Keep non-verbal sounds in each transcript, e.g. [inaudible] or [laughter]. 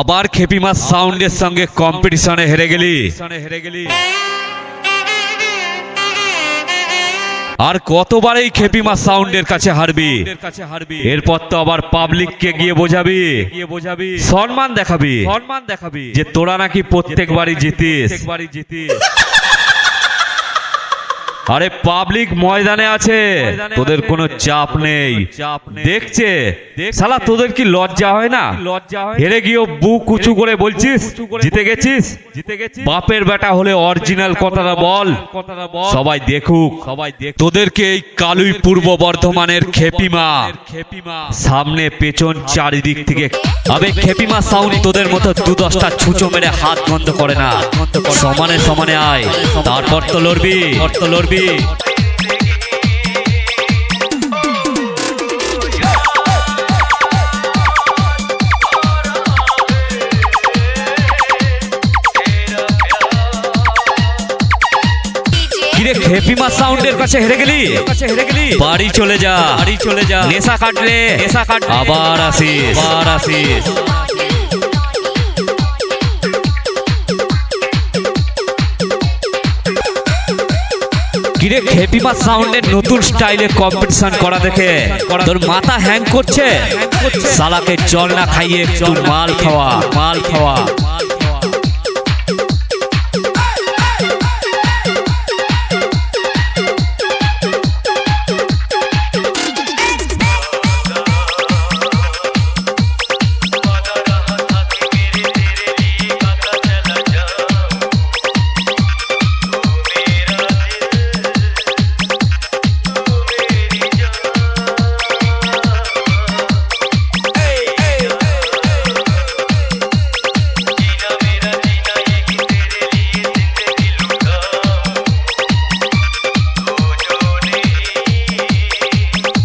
আবার খেপিমা সাউন্ডের সঙ্গে কম্পিটিশনে হেরে গেলি। আর কতবার এই খেপিমা সাউন্ডের কাছে হারবি? এরপর তো আবার পাবলিককে গিয়ে বোঝাবি। গিয়ে বোঝাবি সম্মান দেখাবি। সম্মান দেখাবি যে তোরা নাকি প্রত্যেকবারই জিতিস জিতিস। আরে পাবলিক ময়দানে আছে। তোদের কোনো চাপ নেই। দেখছে? শালা তোদের কি লজ্জা হয় না? হেরে গিয়েও বুক উঁচু করে বলছিস? জিতে গেছিস? জিতে গেছিস? বাপের বেটা হলে অরিজিনাল কথাটা বল। সবাই দেখুক। সবাই দেখ তোদেরকে এই কালুই পূর্ব বর্ধমানের খেপিমা খেপিমা সামনে পেছন চারিদিক থেকে। আবে খেপিমা সাউন্ড তোদের মতো দু দশটা ছুঁচো মেরে হাত বন্ধ করে না। সমানে সমানে আয়। তারপর তো লড়বি। তো লড়বি। কিরে খেপিমা সাউন্ডের কাছে হেরে গেলি? হেরে গেলি বাড়ি চলে যা। বাড়ি চলে যা। নেশা কাটলে। নেশা কাট আবার আসিস। আবার আসিস। কিরে খেপিমা সাউন্ডের নতুন স্টাইলে কম্পিটিশন করা দেখে। তোর মাথা হ্যাং করছে। সালাকে জল না খাইয়ে মাল খাওয়া মাল খাওয়া।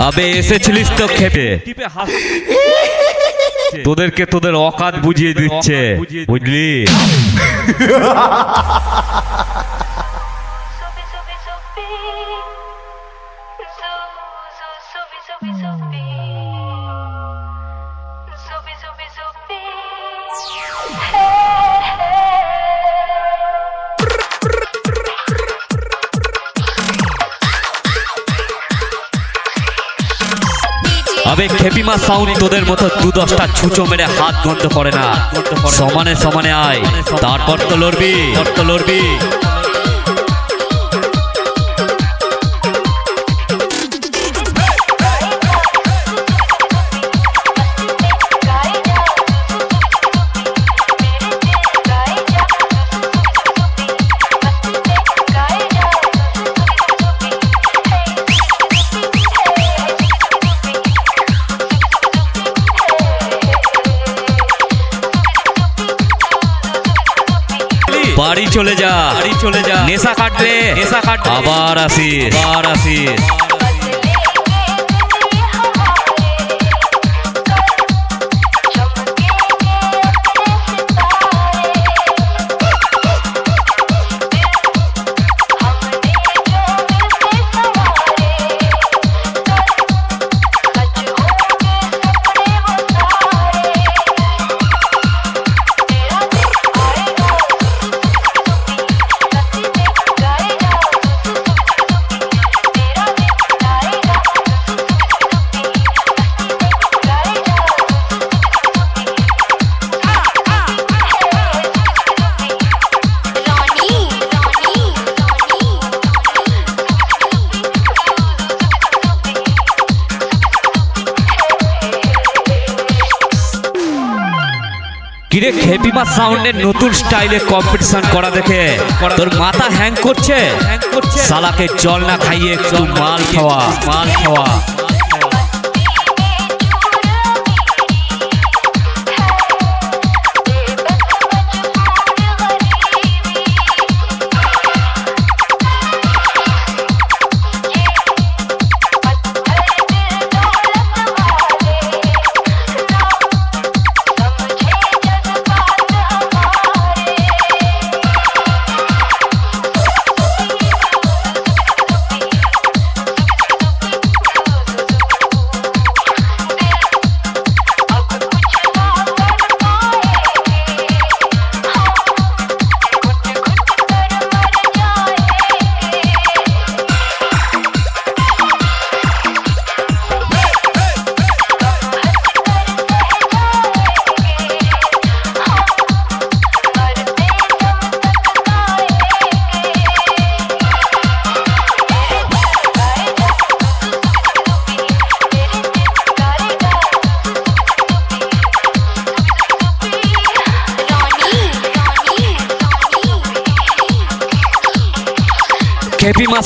আবে এসেছিলিস তো খেপে। তোদেরকে তোদের অকাত বুঝিয়ে দিচ্ছে। বুঝলি? আবে খেপিমা সাউনি, তোদের মতো দু দশটা ছুঁচো মেরে হাত ধরতে করে না। সমানে সমানে আয়, তারপর তো লড়বি তো লড়বি। নেশা কাটলে নেশা কাট আবার আসি আবার আসিস সাউন্ডের নতুন স্টাইলে কম্পিটিশন করা দেখে। তোর মাথা হ্যাং করছে। সালাকে জল না খাইয়ে একটু মাল খাওয়া। মাল খাওয়া।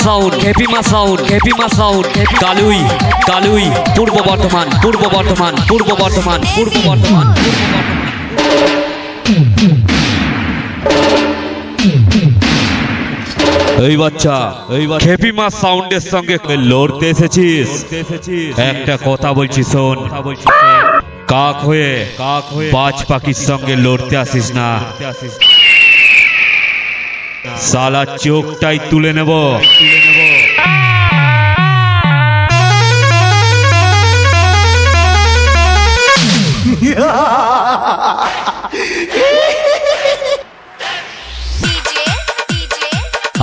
Sound Khepima sound Khepima sound Kalui Kalui Purba Bardhaman Purba Bardhaman পূর্ব বর্ধমান পূর্ব বর্ধমান এই বাচ্চা খেপিমা সাউন্ডের সঙ্গে লড়তে এসেছিস। একটা কথা বলছি শোন। কাক হয়ে কাক হয়ে বাজ পাখির সঙ্গে লড়তে আসিস না। সালা চোখটাই তুলে নেব।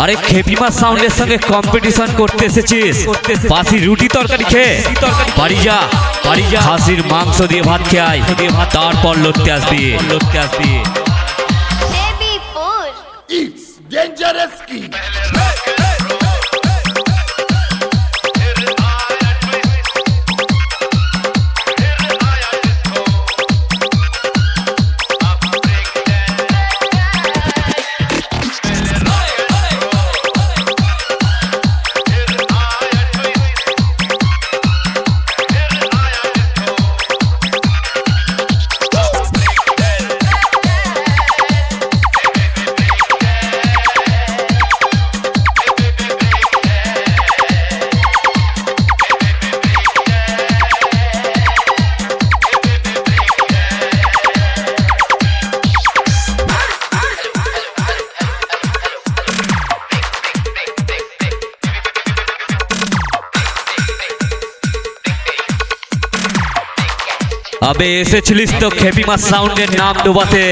আরে খেপিমা সাউন্ডের সঙ্গে কম্পিটিশন করতে এসেছিস। বাসি রুটি তরকারি খেয়ে। বাড়ি যা বাড়ি যা। হাসির মাংস দিয়ে ভাত খেয়ে আয়। তারপর লড়তে আসবি লড়তে আসবি। Dangerous King. আবে এসেছিলিস তো খেপিমা সাউন্ডের নাম ডুবাতে।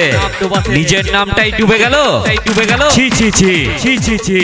নিজের নামটাই ডুবে গেল? ডুবে গেল। ছি ছি ছি। ছি ছি ছি।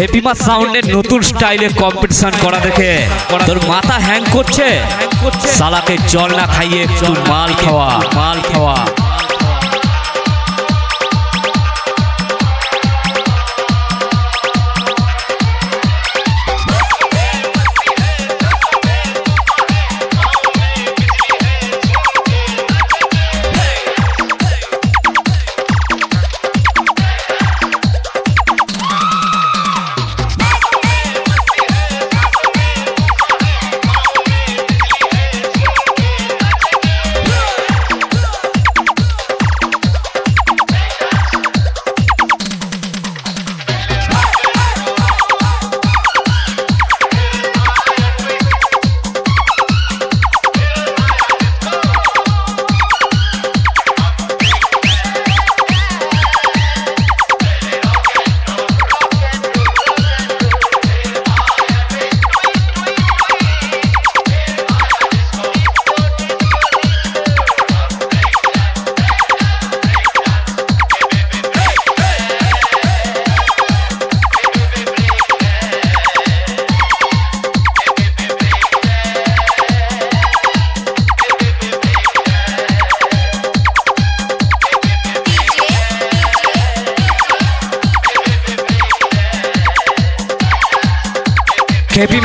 সাউন্ড সাউন্ডের নতুন স্টাইলে কম্পিটিশন করা দেখে। তোর মাথা হ্যাং করছে। সালাকে জল না খাইয়ে একটু মাল খাওয়া মাল খাওয়া।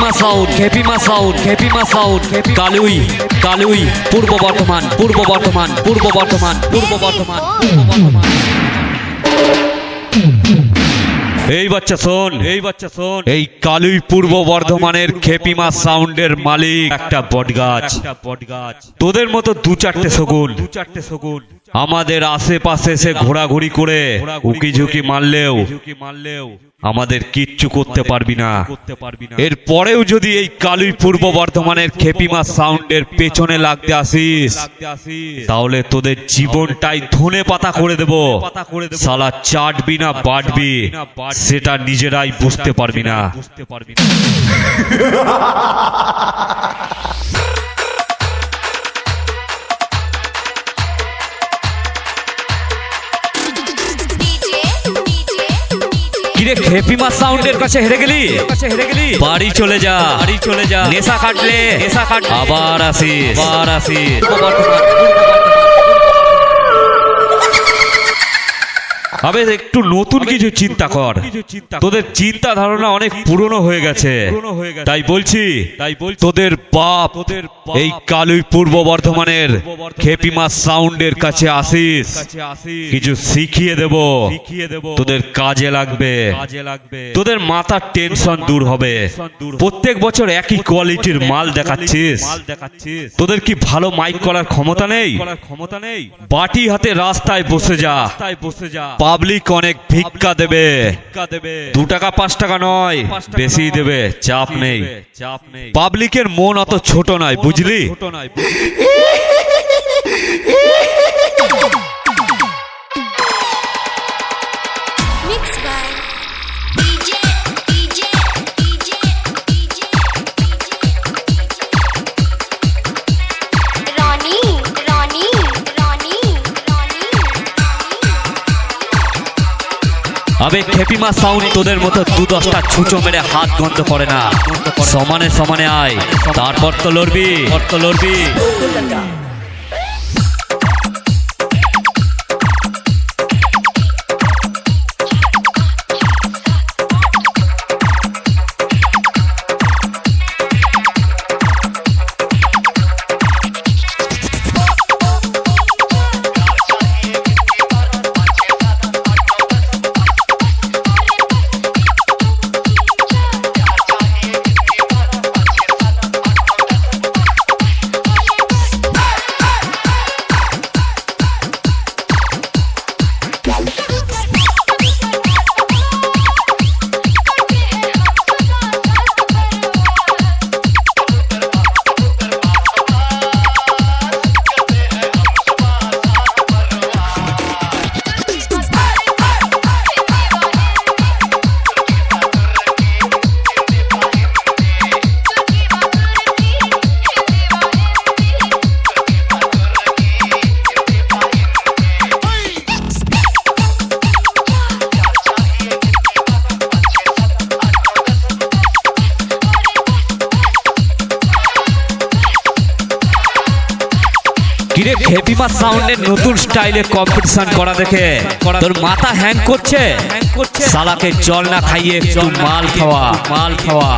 Khepima sound Khepima sound Khepima sound Kalui Kalui Purba Bardhaman Purba Bardhaman পূর্ব বর্ধমান পূর্ব বর্ধমান এই বাচ্চা শোন এই বাচ্চা শোন। এই কালুই পূর্ব বর্ধমানের খেপিমা সাউন্ডের মালিক একটা বটগাছ। একটা বটগাছ। তোদের মতো দু চারটে শগুন। দু চারটে শগুন। আমাদের আশেপাশে এসে ঘোরাঘুরি করে উকি ঝুঁকি মারলেও ঝুঁকি মারলেও আমাদের কিচ্ছু করতে পারবি না। এর পরেও যদি এই কালুই পূর্ব বর্ধমানের খেপিমা সাউন্ডের পেছনে লাগতে আসিস তাহলে তোদের জীবনটাই ধনে পাতা করে দেব। সালা চাটবি না বাটবি সেটা নিজেরাই বুঝতে পারবি না। বুঝতে পারবি না। কিরে সাউন্ডের কাছে হেরে গেলি হেরে গেলি। বাড়ি চলে যা। বাড়ি চলে যা নেশা কাটলে নেশা কাট। আবার আসিস। আবার আসিস। আবে একটু নতুন কিছু চিন্তা কর। তোদের চিন্তা ধারণা অনেক পুরনো হয়ে গেছে। তাই বলছি তাই বল তোদের বাপ তোদের এই কালুই পূর্ব বর্ধমানের খেপিমা সাউন্ডের কাছে আসিস। কিছু শিখিয়ে দেব। তোদের কাজে লাগবে। তোদের মাথার টেনশন দূর হবে। প্রত্যেক বছর একই কোয়ালিটির মাল দেখাচ্ছিস। তোদের কি ভালো মাইক করার ক্ষমতা নেই? ক্ষমতা নেই বাটি হাতে রাস্তায় বসে যা। বসে যা পাবলিক অনেক ভিক্ষা দেবে। দু টাকা, পাঁচ টাকা নয় বেশি দেবে। চাপ নেই। চাপ নেই পাবলিকের মন অত ছোট নয় বুঝলি? [laughs] আবে খেপিমা সাউন্ড তোদের মতো দু দশটা ছুঁচো মেরে হাত গন্ধ করে না। সমানে সমানে আয়, তারপর তো লড়বি তো লড়বি। খেপিমা সাউন্ডের নতুন স্টাইলে কম্পিটিশন করা দেখে। তোর মাথা হ্যাং করছে। সালাকে জল না খাইয়ে একটু মাল খাওয়া। মাল খাওয়া।